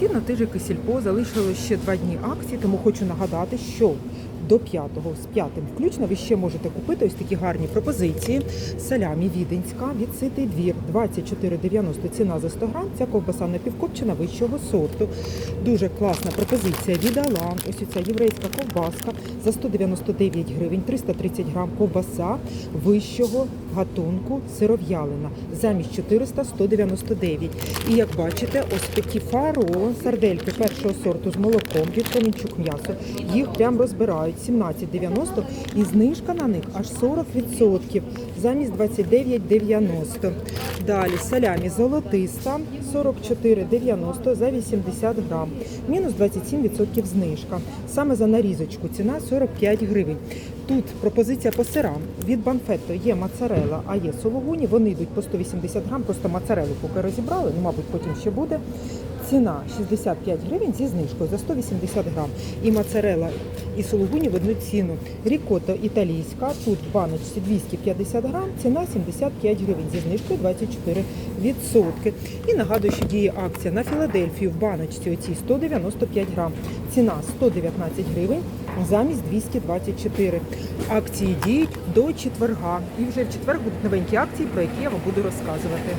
Традиційно тижик і сільпо ще два дні акції, тому хочу нагадати, що до 5-го, з 5 включно, ви ще можете купити ось такі гарні пропозиції. Салямі Віденська від Ситий двір 24,90 ціна за 100 грам. Ця ковбаса напівкопчена вищого сорту. Дуже класна пропозиція від Алан. Ось ця єврейська ковбаска за 199 гривень, 330 грам ковбаса вищого гатунку сиров'ялина замість 400 199. І як бачите, ось такі фаро, сардельки першого сорту з молоком від Камінчук м'ясо. Їх прям розбирають 17,90 і знижка на них аж 40% замість 29,90. Далі салямі золотиста 44,90 за 80 грам. Мінус 27% знижка. Саме за нарізочку ціна 45 гривень. Тут пропозиція по сирам. Від банфетто є моцарела, а є сологуні. Вони йдуть по 180 грам, просто моцарелу поки розібрали, ну, мабуть, потім ще буде. Ціна 65 гривень зі знижкою за 180 грам. І моцарела, і сологуні в одну ціну. Рікотто італійська, тут в баночці 250 грам, ціна 75 гривень зі знижкою 24%. І нагадую, що діє акція на Філадельфію в баночці оцій 195 грам. Ціна 119 гривень замість 224. Акції діють до четверга. І вже в четвер будуть новенькі акції, про які я вам буду розказувати.